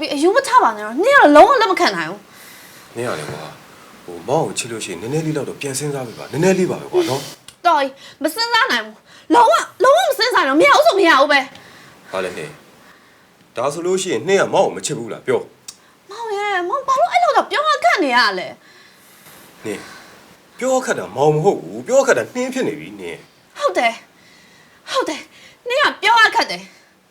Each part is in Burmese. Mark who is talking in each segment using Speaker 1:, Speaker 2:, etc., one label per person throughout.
Speaker 1: ပြီးအယူမချပါနဲ့တော့နင်ကတော့လုံးဝလက်မခံနိုင်ဘူး
Speaker 2: နင်းရလေကွာဟိုမောင်ကိုချစ်လို့ရှိရင်နည်းနည်းလေးတော့ပြန်စဉ်းစားပြီပါနည်းနည်းလေးပါပဲကွာနော်
Speaker 1: တော်ကြီးမစင်စားနိုင်ဘူးလုံးဝလုံးဝမစင်စားနိုင်တော့မရဘူးဆိုမရဘူးပဲ
Speaker 2: ဟာလေဟဲ့ဒါဆိုလို့ရှိရင်နှင်းကမောင်ကိုမချစ်ဘူးလားပြော
Speaker 1: မောင်ရဲ့မောင်ဘာလို့အဲ့လိုတော့ပြောမှခတ်နေရလဲ
Speaker 2: နှင်းပြောခက်တာမောင်မဟုတ်ဘူးပြောခက်တာနှင်းဖြစ်နေပြီနှင်း
Speaker 1: ဟုတ်တယ်ဟုတ်တယ်နင်ကပြောရခတ်တယ်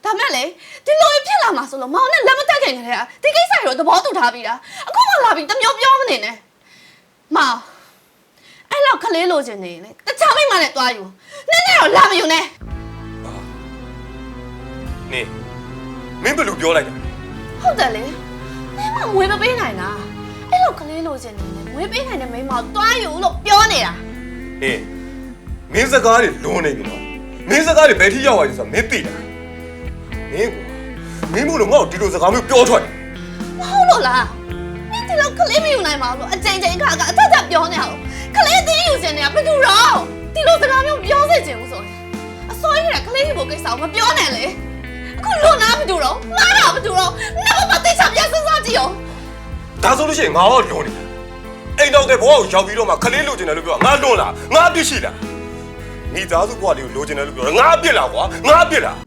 Speaker 1: ဒါမဲ့လေဒီလိုဖြစ်လာမှာဆိုလို့မောင်နဲ့လက်မတက်ခင်ကတည်းကဒီကိစ္စကိုသဘောတူထားပြီးတာအခုမှလာပြီးတမျိုးပြောမနေနဲ့မောင်အဲ့လောက်ခလေးလိုချင်နေရင်လေတခြားမိမနဲ့တွားယူနည်းနည်းတော့လာမယူနဲ့
Speaker 2: နှင်းမင်းဘယ်လိုပြောလိုက်တာ
Speaker 1: ဟုတ်တယ်လေနင်မငွေမပေးနိုင်လားအဲ့လောက်ခလေးလိုချင်နေလေငွေပေးနိုင်တဲ့မိန်းမကိုတွားယူလို့ပြောနေတာ
Speaker 2: ဟင်းမင်းစကားတွေလွန်နေပြီနော်မင်းစကားတွေဘယ်ထိရောက်သွားပြီဆိုတော့မင်းသိလားမ င်းကွာမင်းမို့လို့ငါ့ကိုဒီလိုစကားမျိုးပြောထွက်တယ်
Speaker 1: မဟုတ်လို့လားနင်ဒီလောက်ခလေးမယူနိုင်ပါဘူးလို့အချိန်ချင်းခါကအထက်ထပ်ပြောနေအောင်ခလေးတင်းယူချင်နေတာဘယ်သူတော့ဒီလိုစကားမျိုးပြောစေချင်ဘူးဆိုရင်အစိုးရကခလေးယူဖို့ကိစ္စကိုမပြောနဲ့လေအခုလွန်နာမတူတော့မှားတာမတူတော့နမမသိချင်ပြန်စဉ်းစားကြည့်အောင်
Speaker 2: ဒါဆိုလို့ရှိရင်ငါတော့လွန်နေတာအိမ်တော့တဲ့ဘဝကိုရောက်ပြီးတော့မှခလေးလိုချင်တယ်လို့ပြောငါလွန်လားငါအပြစ်ရှိလားမိသားစုဘဝလေးကိုလိုချင်တယ်လို့ပြောငါအပြစ်လားကွာငါအပြစ်လား